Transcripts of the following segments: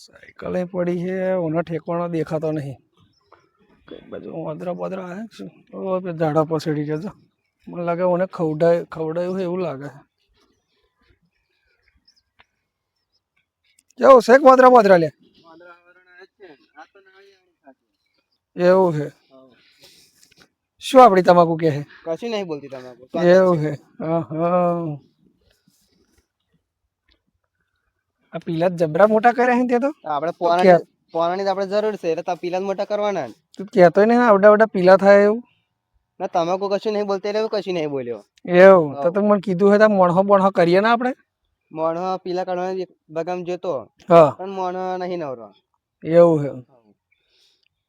Cycle પડી છે ઓનો ઠેકવાનો દેખાતો નહીં. કઈ બાજુ વાદરા બાદરા આવે છે હવે ઝાડા પસડી જતો મને લાગે ઓને ખવડાય ખવડાયું હોય એવું લાગે. કેવું શેક વાદરા બાદરા લે. એવું છે શું આપણી તમાકુ કે છે કશું નહીં બોલતી તમાકુ. એવું છે હા હા. આ પીલા જબરા મોટા કર્યા છે તે તો? આપણે? પોરાની પોરાની તો આપણે જરૂર છે એટલે તા પીલા મોટા કરવાના. તું કહેતો ને આવડા આવડા પીલા થાય એવું? ના કો કશું નહીં બોલતે એટલે કશું નહીં બોલ્યો. એવું? તો તું મને કીધું હોય તો મણહો બણહો કરીએ ને આપણે? મોણો પીલા કાઢવાનો બગામ જોતો હા. પણ મોણો નહીં નવરો. એવું હે.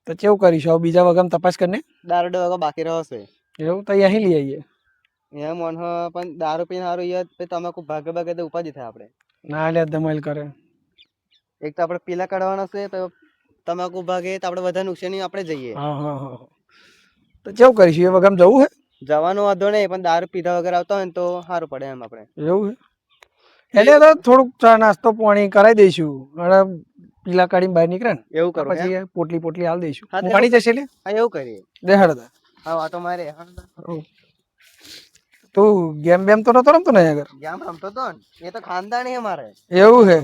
તો કેવું કરીશું? હવે બીજા વગમ તપાસ કરીને? દારૂ ડોગો બાકી રહ્યો છે. એવું? તો અહીં લઈ આવીએ. અહીંયા મોણો પણ દારૂ પીને સારું પછી તમાકુ ભાગે ભાગે તો ઉપાધિ થાય આપણે. ના લે ધમાલ કરે. એક તો આપણે પીલા કાઢવાના છે તો તમાકુ ભાગે તો આપણે બધા નુકસાની આપણે જઈએ. હા હા હા તો કેવું કરીશું? એ વગમ જવું જવાનો વાંધો નહીં પણ દારૂ પીધા વગર આવતા હોય ને તો સારું પડે એમ આપણે. એવું હે? એટલે તો થોડુંક ચા નાસ્તો પાણી કરાવી દઈશું. અને પીલા કાઢીને બહાર નીકળે ને. એવું કરો? પછી પોટલી પોટલી આલ દઈશું. હા, પાણી જશે લે હા એવું કરીએ. દે હા વાતો મારે. તું ગેમ બેમ તો નતો રમતો ને આગળ? ગેમ રમતો તો ને. એ તો ખાનદાની હે મારે. એવું છે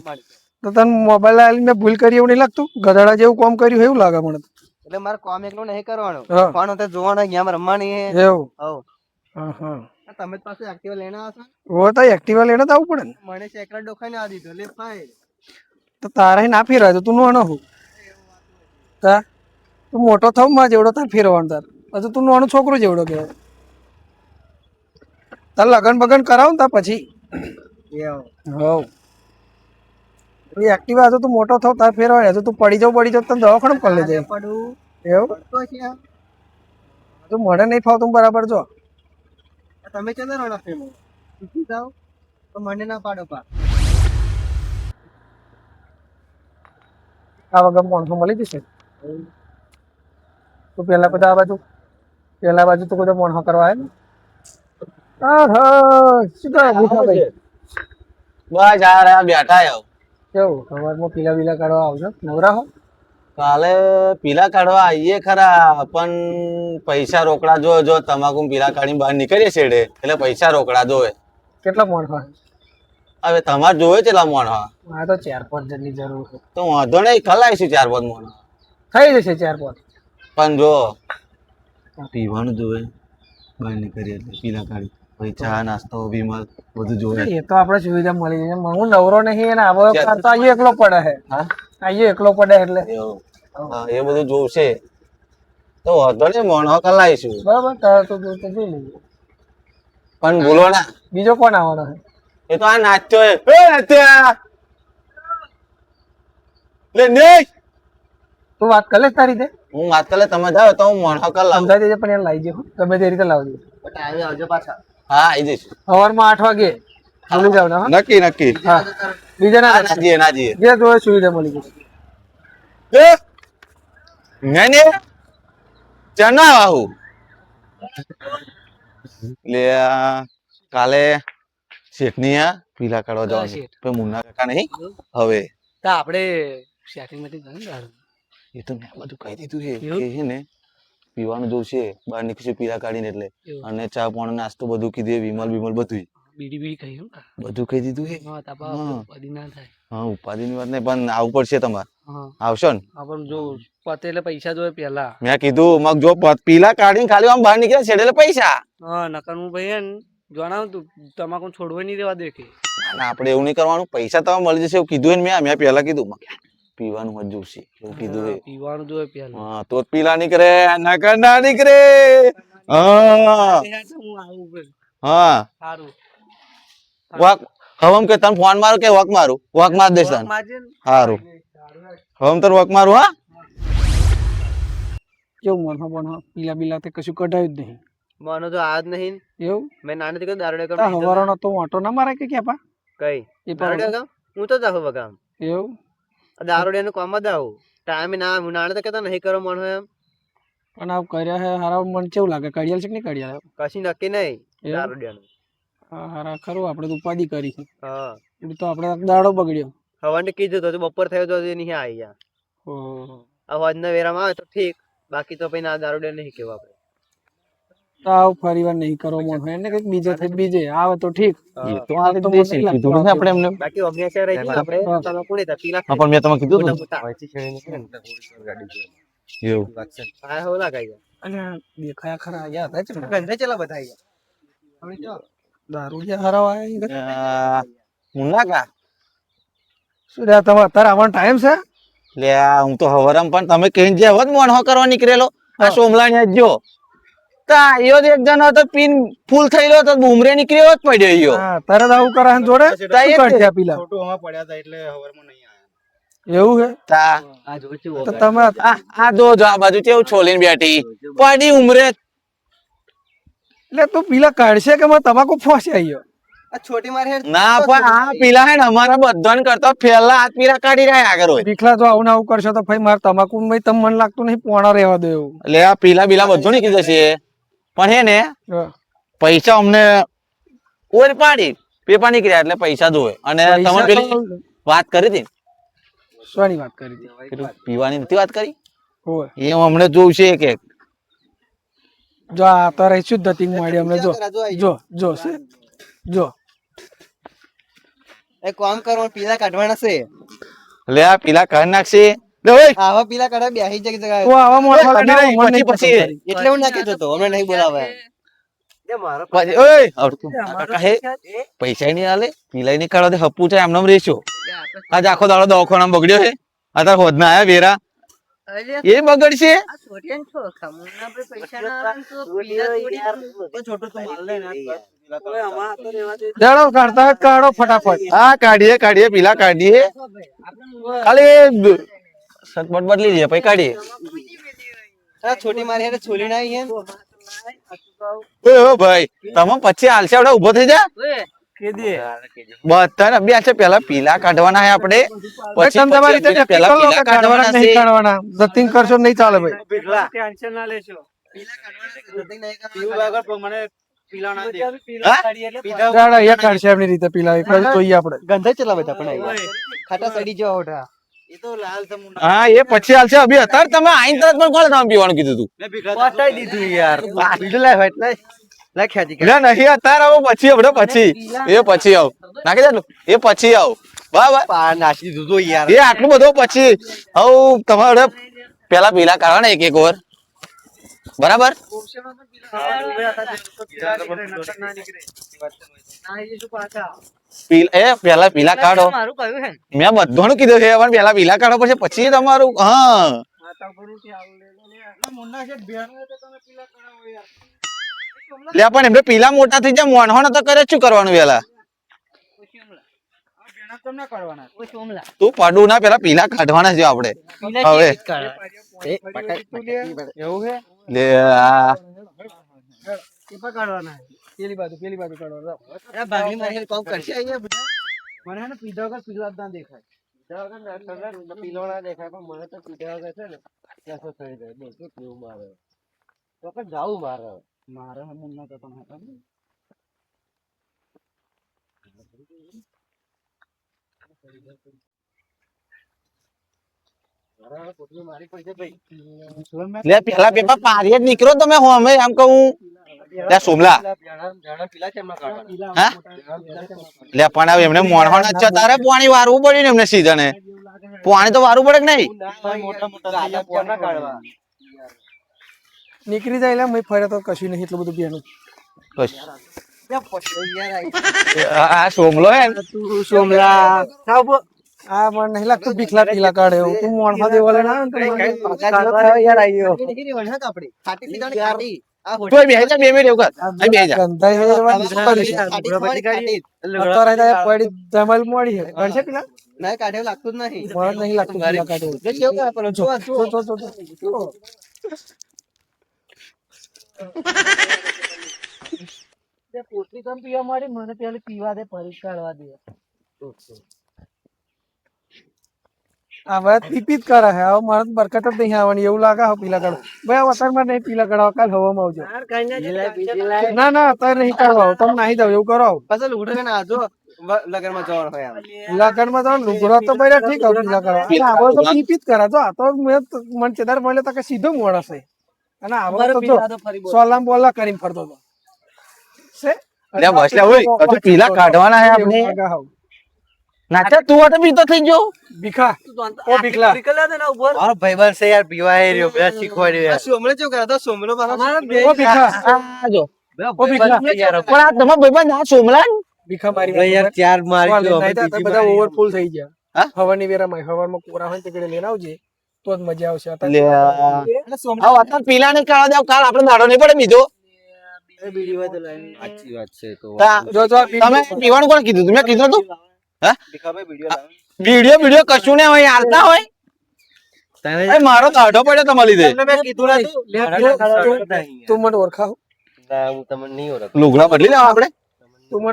તો. તને મોબાઈલ આલી મેં ભૂલ કરી એવું નહીં લાગતું? ગધડા જેવું કામ કર્યું એવું લાગે મને એટલે મારે કોમ એકલું નહીં કરવાનું. હા. પણ તે જોવાનું ગેમ રમવાની હે એવું? હવ. હા હા તમે જ પાછું એક્ટિવા લેના આવશો ઓ તો એક્ટિવા લેના તો આવવું પડે મને સેકરા ડોખાઈને આ દીધો. લે ફાઈલ તો તારે ના ફેરવાય તો તું નાનો હું. તા? તું મોટો થવમાં જેવડો તાર ફેરવાનો તાર. પછી તું નાનો છોકરો જેવડો કહેવાય. તાર લગન બગન કરાવ ને તાર પછી. હોવ. એ એક્ટિવા તો તું મોટો થવ તાર ફેરવાય તો તું પડી જાવ પડી જાવ તને દવાખાનું કરી લેજે. પડું. એવું. તું મને નહીં ફાવતું બરાબર જો. તમે ચંદ રોડા ફેમો શીખી જાઓ તો મને ના પાડો પા આ વગર માણસો મળી જશે? તું પેલા બધા આ બાજુ પેલા બાજુ તું બધા માણસો કરવા આવે ને આહા, શું કરે ભૂખાભાઈ? બસ આ બેઠા આવ કેવું સવારમાં પીલા બીલા કાઢવા આવજો? નવરા હો? કાલે પીલા કાઢવા આવીએ ખરા પણ પૈસા રોકડા જો જો તમાકુ પીલા કાઢીને બહાર નીકળીએ છેડે. એટલે પૈસા રોકડા જોવે. કેટલા મોણસો હવે તમારે જોવે છે મોણ હા તો ચાર પાંચ જણની જરૂર છે. તો વાંધો નહીં ખલાઈશું ચાર પાંચ મોણ? થઈ જશે ચાર પાંચ. પણ જો પીવાનું જોવે. બહાર નીકળીએ એટલે પીલા કાઢી પછી ચા નાસ્તો વિમલ બધું જોવે. એ તો આપણે સુવિધા મળી જાય હું નવરો નહીં અને આવો તો અહીંયા એકલો પડે હે હા? આયો એકલો પડે એટલે. એ બધું જોવશે. તો વાંધો નહીં મોણો કલાઈશું બરાબર તારે તો જોઈ લઈએ પણ બોલો ના. બીજો કોણ આવવાનો હે એ તો આ નાચ્યો હે એ નાચ્યા! લે નહીં તું વાત કરે તારી રીતે હું વાત કરે તમે જાઓ તો હું મોણો કર લાવું સમજાઈ દેજે પણ એને લાવી જવું ગમે તે રીતે લાવજો. ટાઈમે આવજો પાછા. હા આવી જઈશું. સવારમાં આઠ વાગે મળી જાવ ને નક્કી નક્કી. હા. બીજા ના ના ના જઈએ ના જઈએ જે જોવે સુવિધા મળી જશે. એ નેને ચના વાહુ લે આ કાલે શેઠની આ પીલા કાઢવા જવાનું. તો મુન્ના કાકા નહીં? હવે. તો આપણે સેટિંગમાંથી એ તો મેં બધું કહી દીધું છે. કે છે ને પીવાનું જોશે બહાર નીકળશું પીલા કાઢીને એટલે. અને ચા પાણી નાસ્તો બધું કીધું વિમલ વિમલ બધું બીડી બીડી કહ્યું બધું કહી દીધું હા તાપા હા. ના થાય. હા ઉપાધિની વાત નહીં પણ આવવું પડશે તમારે. આવશો ને? આપણ જો પતે એટલે પૈસા જોઈએ પેલા મેં કીધું મગ જો પીલા કાઢીને ખાલી આમ બહાર નીકળે છેડે પૈસા. હા નકર હું ભાઈ ને જણાવ તું તમાકુ છોડવા નહીં દેવા દે કે ના, ના આપણે એવું નહીં કરવાનું પૈસા તમે મળી જશે એવું કીધું ને મેં મેં પહેલા કીધું, પીવાનું જ છે એવું કીધું હે પીવાનું જોવે પેલા. હા તો પીલા નીકળે નકર ના નીકળે. હા. હું. આવું ભાઈ હા સારું વાક હવમ કે તન ફોન મારો કે વાક મારું? વાક માર દેસ તન. સારું હવમ તર વાક મારું હા? કેવું મનહો મનહો પીલા બીલા તે કશું કઢાયું જ નહીં. મને તો આ જ નહીં એવું? મેં નાનેથી કીધું દારૂ તા ડોકા તો ઓટો ના મારે કે ક્યાં પા? કઈ? એ દારૂ હું તો જાહો બગામ એવું? દારૂ નું કામ જ આવું. ટાઈમે ના હું નાને તો કેતા નહીં કરો મણ એમ. પણ આ કર્યા હે હારા મને કેવું લાગે? કડિયાલ છે કે નહીં કડિયાલ? કશી નક્કી નહીં એવું? નું હા હારા ખરું આપણે તો ઉપાધિ કરી છે. હા. તો આપણે દાડો બગડ્યો. હવાને કીધું તો બપોર થયો તો નહીં આવી ગયા ઓહો. આ વેરામાં આવે તો ઠીક બાકી તો પછી ના દારૂડિયા નહીં કેવું આપણે. તો આવું ફરી વાર નહીં કરો મોન એને કંઈક બીજે થઈ બીજે. આવે તો ઠીક. તો આ રીતે દેશે. કીધું ને આપણે એમને બાકી અગ્નેશા રહી ગયું. આપણે હા. તમે કોને હતા? પીલા પણ મેં તમને કીધું હતું. એવું. આ હો લાગાઈ ગયા અને દેખાયા ખરા યાર રચ ને. ગંધે ચલા બધા ગયા દારૂડિયા હરાવા આયા આ, મુન્નાકા શું રે તમે અત્યારે આવવાનો ટાઈમ છે? લે હું તો હવરમ પણ તમે કહીને જે હોત મોણહો કરવા નીકળેલો. આ સોમલાણી જો. તા ઈયો એક જણો હતો પીન ફૂલ થઈ તો બુમરે નીકળ્યો જ પડ્યો ઈયો. તરત આવું કરે છે ને જોડે? તા એ શું જ કરશે પેલા એવું છે તા. આ જોઉં તો તમે આ આ જો જો આ બાજુ કેવું છોલીને બેઠી. પડી ઉમરે. એટલે તું પીલા કાઢશે કે મને તમાકુ ફોસી આયો? આ છોટી મારી હેડ ના પણ આ પેલા હે ને અમારા બધાને કરતા પહેલા હાથ પીરા કાઢી રહ્યા આગળ હોય. દીખલા જો આવું ને આવું કરશો તો ભાઈ મારે તમાકુ ભાઈ તમને મન લાગતું નહીં પોણા રહેવા દો એવું. એટલે આ પીલા બીલા બધું નીકળી જશે. પણ હે ને પૈસા અમને ઓર પાડી પેપર નીકળ્યા એટલે પૈસા જોવે. અને તમે પેલી વાત કરી હતી? શાની વાત કરી હતી? પીવાની નથી વાત કરી? એ અમને જોવું છે એક એક જો આ તો રહી શુદ્ધ તિંગ મળી અમને જો જો જો જો. એક કામ કરો પીલા કાઢવાના છે. લે આ પીલા કાઢ નાખશે. આવા પીલા બેહી આવા ના, પછી- એટલે હું ના કહેતો તો નહીં બોલાવે. પૈસા નહીં આલે? પીલાઈ નહીં કાઢવા દે હપ્પુ છે એમને રેશો. આજ આખો દાડો દવાખાના બગડ્યો છે. અત્યારે હોદના આવ્યા વેરા. એ બગડશે. કાઢતા કાઢો ફટાફટ. હા કાઢીએ કાઢીએ પીલા કાઢીએ. ખાલી સટપટ બદલી દે પછી કાઢીએ. છોટી મારી હેડ છોલી ના આવી ઓય ઓ ભાઈ તમે પછી આલસે આવડે ઊભો થઈ જા. બધા બે છે પેલા પીલા કાઢવાના આપણે. પછી તમે તમારી રીતે પેલા કાઢવાના નહીં કાઢવાના. ચાલે ભાઈ. હા? કાઢશે એમની રીતે પીલા. એક જોઈએ આપણે. ગંધે ચલા બધા ખાટા સડી જવા ઓઢા. હા એ પછી હાલશે અભી અત્યારે તમે આઈન તરત પણ કોણ તમે પીવાનું કીધું તું? પટાઈ દીધું યાર. બીજું લાય હોય એટલે લાય ખેંચી એટલે નહીં અત્યારે આવો પછી આપણે પછી. એ પછી આવ. નાખી દે એ પછી આવ. બરાબર પા દીધું યાર. એ આટલું બધું પછી. હવે તમારે પેલા પીલા કારણ એક એક ઓવર બરાબર? એ પેલા પીલા કાઢો. મેં બધું કીધું છે પણ પેલા પીલા કાઢો પછી પછી તમારું હા. લે પણ એમને પીલા મોટા થઈ જાય મોનહો તો કરે શું કરવાનું પેલા તું પડું ના પેલા પીલા કાઢવાના છે આપણે હવે. લે આ. પેલી બાજુ પેલી બાજુ કાઢવાના. ભાગલી મારી કોમ કરશે અહીંયા બધા? મને હે ને પીધા વગર પીલા ના દેખાય. પીલો ના દેખાય પણ મને તો પીધા વગર છે ને કેસો થઈ જાય બોલ શું કેવું મારે? તો કે જાવું મારે. મારે તો તમે ને. મારે પોટલી મારી પડશે ભાઈ લે પેલા પેપર પારીએ નીકળો તમે હું અમે એમ કહું. લે સોમલા. લે પણ હવે એમને મોણહણ જ છે તારે પાણી વારવું પડ્યું ને એમને સીઝને પાણી તો વારવું પડે કે નહીં? મોટા મોટા ગાડા પોના કાઢવા નીકળી જાય એટલે મેં ફર્યા તો કશું નહીં એટલું બધું બેનું બસ. ત્યાં પછો યાર આઈ. આ સોમલો હે સોમલા. આ મને નહીં લાગતું બીખલા પીલા કાઢે એવું. તું મોણમાં દેવા લે ના તો મને કાઢવા થયો યાર આઈ ગયો કાપડી. ખાટી. પોટલી તમે પીવા મારી મને પેલી પીવા દે પરી કાઢવા દે. આ વાત પીપી જ કરે છે હવે મારે બરકત જ નહીં આવવાની. એવું લાગે હવે પીલા કડો ભાઈ આ વતનમાં નહીં પીલા કાઢવા કાલ હવામાં આવજો. ના ના અત્યારે નહીં કાઢવા આવો. તમે નાહી જાવ એવું કરો આવો. પાછળ ઉઠે ને આજો લગનમાં જવાનું હોય. લગનમાં તો લુગડો તો બૈરા ઠીક આવું પીલા કરવા આવો તો પી પી જ કરે. તો આ તો મેં મને ચેદાર મળે તો કે સીધો મોડસ છે. અને આવો તો જો સોલામ બોલા કરીને ફરતો હતો. છે? લે વસલા હોય તો પીલા કાઢવાના હે આપણે હાવ. નાચા? તું આ તો પીતો થઈ ગયો? ભીખા. ઓ ભીખલા. મારો ભાઈબંધ છે યાર પીવા એ રહ્યો બધા શીખવાડ્યો યાર. શું હમણે કરે? તો સોમલો ઓ ભીખા. આ જો. ઓ ભીખલા પણ આ તમારા ભાઈબંધ આ સોમલા? ને? ભીખા મારી ભાઈ યાર ચાર મારી ગયો, બધા ઓવરફુલ થઈ ગયા. હા? હવાની વેરામાં હવારમાં કોરા હોય ને તે લઈને આવજે તો જ મજા આવશે. અત્યારે લે આ. આ વાતમાં પીલા ને કાળા દેવ કાલ આપણે દાડો નહીં પડે બીજો. સાચી વાત છે તો જો જો તમે પીવાનું કોણ કીધું તમે કીધું તું વીડિયો. વિડિયો વિડિયો કશું ને હોય હાલતા હોય? મારો કાઢો પડ્યો તમારી લીધે. તું- મને ઓળખાવ. લુગડા બદલી લેવા આપણે? તું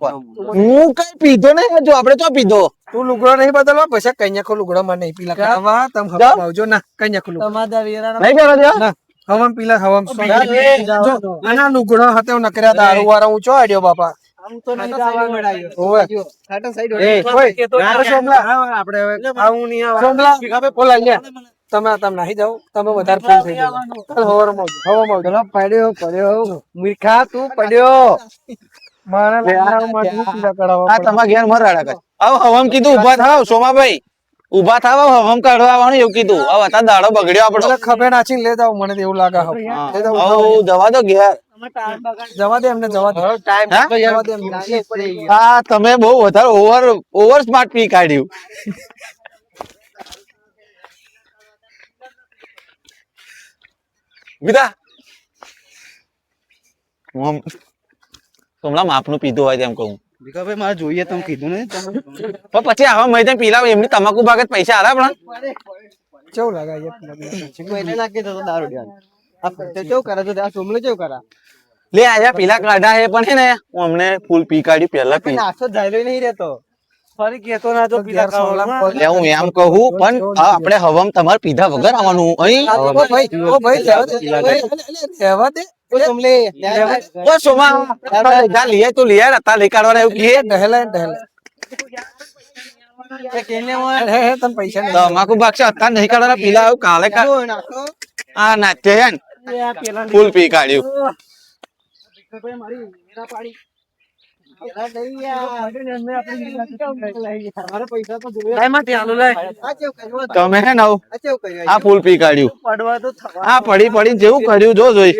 હું કઈ પીધો નહીં જો આપડે તો પીધો. તું લુગડો નહીં બદલવા? પછી કન્યાખો લુગડો માં નહીં પીલા. ખાવા તમે હવે આવજો. ના કન્યાખો લુગડા. નહીં કરો ના. હવમ પીલા હવમ જો આના લુગડો હતે નકર્યા દારૂ વાળા ઊંચો આડ્યો બાપા? લે તમે તમે નાહી જાઓ. તમે વધારે ફૂલ થઈ હવામાં પડ્યો પડ્યો. મૂર્ખા તું પડ્યો. મારા લગ્નમાં મારે શું કરાવવા આ તમારા ઘેર મર કર આવ હવમ કીધું ઊભા થાવ સોમાભાઈ. ઊભા થાવ હવમ કાઢવા આવવાનું એવું કીધું. આવ હતા દાડો બગડ્યો આપણો. ખભે નાખીને લે જાઓ મને એવું લાગે હવે. આવ જવા દો ઘેર. જવા દે એમને જવા દે. ટાઈમ હા? તો જવા દે એમને. તમે બહુ વધારે ઓવર ઓવર સ્માર્ટ પી કાઢ્યું. બીજા હમણાં માપનું પીધું હોય તેમ કહું. ભીખાભાઈ મારે જોઈએ તમે કીધું ને પણ પછી આવા મહિને પીલાવ એમની તમાકુ બાગત પૈસા આલા પણ. કેવું લાગે પીલા? નાખી દો તો દારૂ પૈસા કેવું કરે તો આ સોમલે કેવું કરા? લે આયા પીલા કાઢા હે પણ હે ને હું અમને ફૂલ પી કાઢ્યું પેલા પી. નાસ્તો જાયલો નહીં રહેતો. ફરી કેતો ના તો પીલા સોમલા લે હું એમ કહું પણ આપણે હવમ તમારે પીધા વગર આવવાનું અહીં. ઓ ભાઈ ઓ ભાઈ રહેવા દે. ફૂલ પી કાઢ્યું. તમે હે નવ આ ફૂલ પી કાઢ્યું. આ પડી પડી જેવું કર્યું જો જોઈ.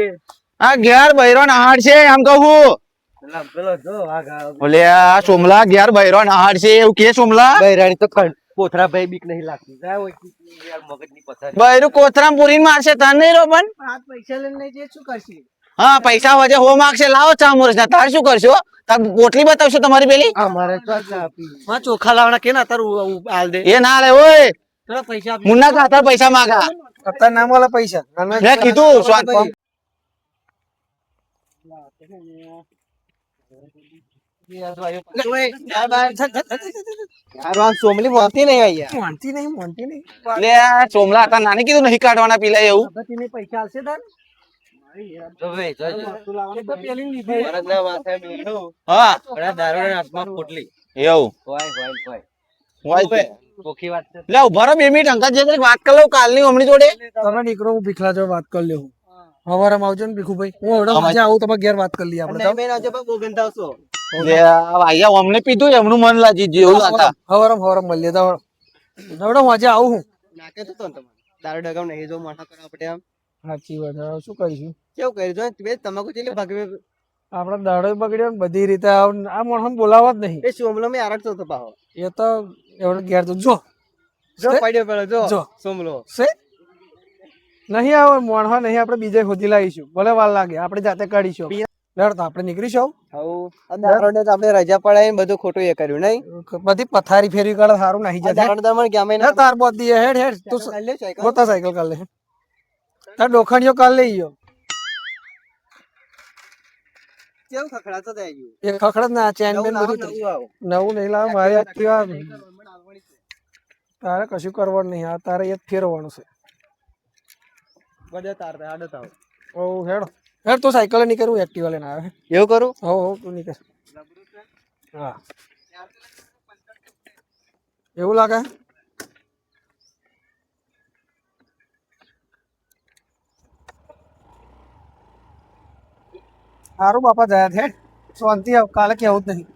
આ ઘેર બૈરો નહાડ છે એમ કહું પેલા પેલો જો આ ગા બોલે આ સોમલા ઘેર બૈરો નહાડ છે એવું કે સોમલા? બૈરાણી તો ખંડ ભાઈ બીક નહીં લાગતી. જાય હોય કે યાર મગજની પથારી. બૈરું કોથરામ પૂરી મારશે તને નહીં રો પૈસા લઈને જઈએ, શું કરશી? હા પૈસા વજે હો માગશે લાવો ચામોરસ ના તાર શું કરશો તાર પોટલી બતાવશો તમારી પેલી? અમારે તો આટલા આપી માં ચોખા લાવવાના કે ના? તારું આલ દે. એ ના લે ઓય. પૈસા મુન્ના ખાતર પૈસા માગા. અત્યારે ના મળે પૈસા. મેં કીધું સ્વાદ યાર આ સોમલી મોતી નહીં આવી યાર મોનતી નહીં મોનતી નહીં લે આ સોમલા હતા નાની કીધું નહીં કાઢવાના પીલા એવું પૈસા વાત કરી લઉં કાલની હમણી જોડે. તમે નીકળો હું ભીખલા જોડે વાત કરી લેવું હવારમાં આવજો ને ભીખુભાઈ. હું હવડા મજા આવું તમારે ઘેર વાત કરી લઈએ આપણે બેન આજે બહુ ગંદા આવશો ભાઈયા અમને પીધું એમનું મન લાગી જેવું લાગતા હવારમાં હવારમાં મળીએ તો હવડા મજા આવું હું. નાકે તો તો તમારે. દારૂ ડગાવ નહીં જો મોટા કરવા પડે આમ. સાચી વાત હવે શું કરીશું? કેવું કર્યું? જો બે તમાકુ ચેલી ભાગવે આપડે દાડો બગડ્યો ને બધી રીતે આ મોણસ બોલાવવા જ નહીં. એ સોમલો મેં આરડતો તો પાહો. એ તો એવડે ઘેર તો જો. જો પડ્યો પેલો જો જો. સોમલો. છે નહીં આવે મોણવા નહીં આપણે બીજે ખોદી લાવીશું. ભલે વાર લાગે આપણે જાતે કાઢીશું. ડર તો આપણે નીકળીશું દારૂને તો આપણે રજા પડાય બધું ખોટું એ કર્યું નહીં? બધી પથારી ફેરવી કાઢે સારું નહીં જાય દારૂ તો મને ગામે હે તાર બોત દીએ હેડ હેડ. તું સ- સાયકલ કાઢ લે તાર ડોખણીઓ કર લઈ ગયો. કેવું ખખડાતો થઈ ગયું? એ ખખડત ના ચેન બેન નવું બધું નવું નહીં લાવે મારી તારે કશું કરવાનું નહીં આ તારે એ ફેરવાનું છે. બધે તાર થાય આડત આવ ઓ હેડ. હેડ તો સાયકલ નીકળ હું એક્ટિવા લઈને આવે. એવું કરું? હો હો તું નીકળ. હા. એવું લાગે? સારું બાપા જયા છે શાંતિ આવ કાલે કેવું જ નહીં.